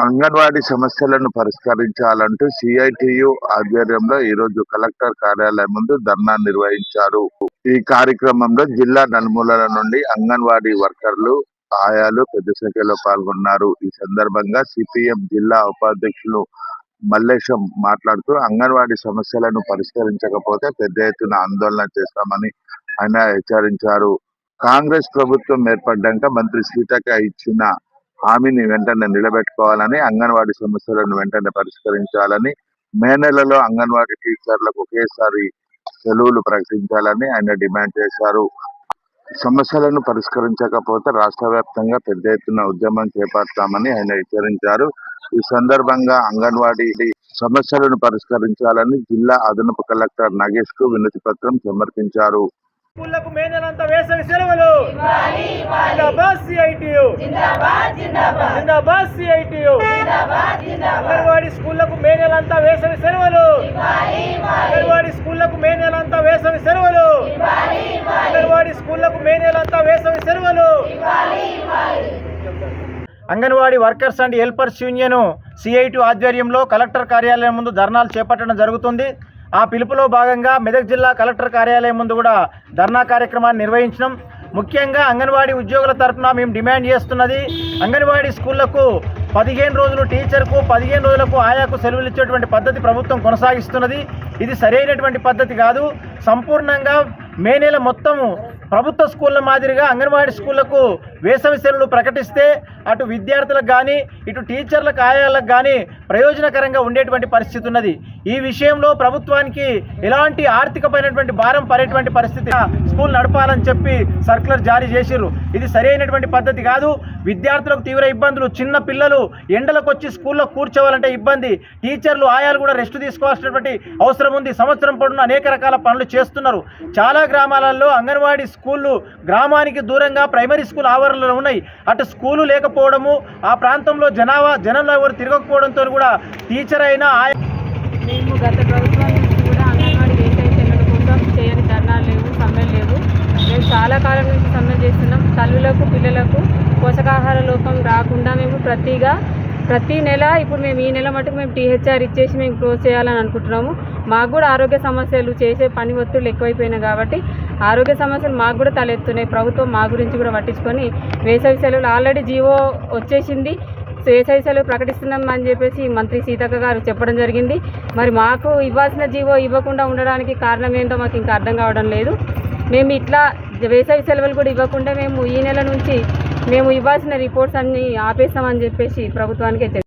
అంగన్వాడీ సమస్యలను పరిష్కరించాలంటూ సిఐటియు ఆధ్వర్యంలో ఈ రోజు కలెక్టర్ కార్యాలయం ముందు ధర్నా నిర్వహించారు. ఈ కార్యక్రమంలో జిల్లా నలుమూలల నుండి అంగన్వాడీ వర్కర్లు ఆయాలు పెద్ద సంఖ్యలో పాల్గొన్నారు. ఈ సందర్భంగా సిపిఎం జిల్లా ఉపాధ్యక్షులు మల్లేశం మాట్లాడుతూ అంగన్వాడీ సమస్యలను పరిష్కరించకపోతే పెద్ద ఎత్తున ఆందోళన చేస్తామని ఆయన హెచ్చరించారు. కాంగ్రెస్ ప్రభుత్వం ఏర్పడ్డాక మంత్రి సీతక్క ఇచ్చిన హామీని వెంటనే నిలబెట్టుకోవాలని అంగన్వాడీ సమస్యలను వెంటనే పరిష్కరించాలని మే నెలలో అంగన్వాడీ టీచర్లకు ఒకేసారి సెలవులు ప్రకటించాలని ఆయన డిమాండ్ చేశారు. సమస్యలను పరిష్కరించకపోతే రాష్ట్ర వ్యాప్తంగా పెద్ద ఎత్తున ఉద్యమం చేపడతామని ఆయన హెచ్చరించారు. ఈ సందర్భంగా అంగన్వాడీ సమస్యలను పరిష్కరించాలని జిల్లా అదనపు కలెక్టర్ నాగేష్కు వినతి పత్రం సమర్పించారు. స్కూళ్ళకు మే నెలంతా వేసవి సెలవులు. జిందాబాద్ సిఐటియు. జిందాబాద్ సిఐటియు. అంగన్వాడీ స్కూళ్ళకు మే నెలంతా వేసవి సెలవులు. అంగన్వాడీ స్కూళ్ళకు మే నెలంతా వేసవి సెలవులు. అంగన్వాడీ స్కూళ్ళకు మే నెలంతా వేసవి సెలవులు. Anganwadi workers and helpers union CIT ఆధ్వర్యంలో కలెక్టర్ కార్యాలయం ముందు ధర్నాలు చేపట్టడం జరుగుతుంది. ఆ పిలుపులో భాగంగా మెదక్ జిల్లా కలెక్టర్ కార్యాలయం ముందు కూడా ధర్నా కార్యక్రమాన్ని నిర్వహించడం ముఖ్యంగా అంగన్వాడీ ఉద్యోగుల తరఫున మేము డిమాండ్ చేస్తున్నది అంగన్వాడీ స్కూళ్ళకు పదిహేను రోజులు టీచర్కు పదిహేను రోజులకు ఆయాకు సెలవులు ఇచ్చేటువంటి పద్ధతి ప్రభుత్వం కొనసాగిస్తున్నది. ఇది సరైనటువంటి పద్ధతి కాదు. సంపూర్ణంగా మే నెల మొత్తము ప్రభుత్వ స్కూళ్ళ మాదిరిగా అంగన్వాడీ స్కూళ్ళకు వేసవి సెలవులు ప్రకటిస్తే అటు విద్యార్థులకు కానీ ఇటు టీచర్లకు ఆయాలకు కానీ ప్రయోజనకరంగా ఉండేటువంటి పరిస్థితి ఉన్నది. ఈ విషయంలో ప్రభుత్వానికి ఎలాంటి ఆర్థికమైనటువంటి భారం పడేటువంటి పరిస్థితి స్కూల్ నడపాలని చెప్పి సర్కులర్ జారీ చేసిర్రు. ఇది సరైనటువంటి పద్ధతి కాదు. విద్యార్థులకు తీవ్ర ఇబ్బందులు. చిన్న పిల్లలు ఎండలకు వచ్చి స్కూల్లో కూర్చోవాలంటే ఇబ్బంది. టీచర్లు ఆయాలు కూడా రెస్ట్ తీసుకోవాల్సినటువంటి అవసరం ఉంది. సంవత్సరం పొడవునా అనేక రకాల పనులు చేస్తున్నారు. చాలా గ్రామాలలో అంగన్వాడీ స్కూళ్ళు గ్రామానికి దూరంగా ప్రైమరీ స్కూల్ ఆవరణలో ఉన్నాయి. అటు స్కూలు లేకపోవడము ఆ ప్రాంతంలో జనాభా జనంలో ఎవరు తిరగకపోవడంతో కూడా టీచర్ అయినా మేము గత ప్రభుత్వం నుంచి కూడా అంగన్వాడీ వేసవి సెలవుల కోసం చేయని ధర్నాలు లేవు సమ్మెలు లేవు. మేము చాలా కాలం నుంచి సమ్మె చేస్తున్నాం. తల్లులకు పిల్లలకు పోషకాహార లోపం రాకుండా మేము ప్రతిగా ప్రతి నెల ఇప్పుడు మేము ఈ నెల మటుకు మేము టీహెచ్ఆర్ ఇచ్చేసి మేము క్లోజ్ చేయాలని అనుకుంటున్నాము. మాకు కూడా ఆరోగ్య సమస్యలు చేసే పని ఒత్తిళ్ళు ఎక్కువైపోయినాయి కాబట్టి ఆరోగ్య సమస్యలు మాకు కూడా తలెత్తున్నాయి. ప్రభుత్వం మా గురించి కూడా పట్టించుకొని వేసవి సెలవులు ఆల్రెడీ జీవో వచ్చేసింది. వేసవి సెలవు ప్రకటిస్తున్నాం అని చెప్పేసి మంత్రి సీతక్క గారు చెప్పడం జరిగింది. మరి మాకు ఇవ్వాల్సిన జీవో ఇవ్వకుండా ఉండడానికి కారణం ఏంటో మాకు ఇంకా అర్థం కావడం లేదు. మేము ఇట్లా వేసవి సెలవులు కూడా ఇవ్వకుండా మేము ఈ నెల నుంచి మేము ఇవ్వాల్సిన రిపోర్ట్స్ అన్నీ ఆపేస్తామని చెప్పేసి ప్రభుత్వానికి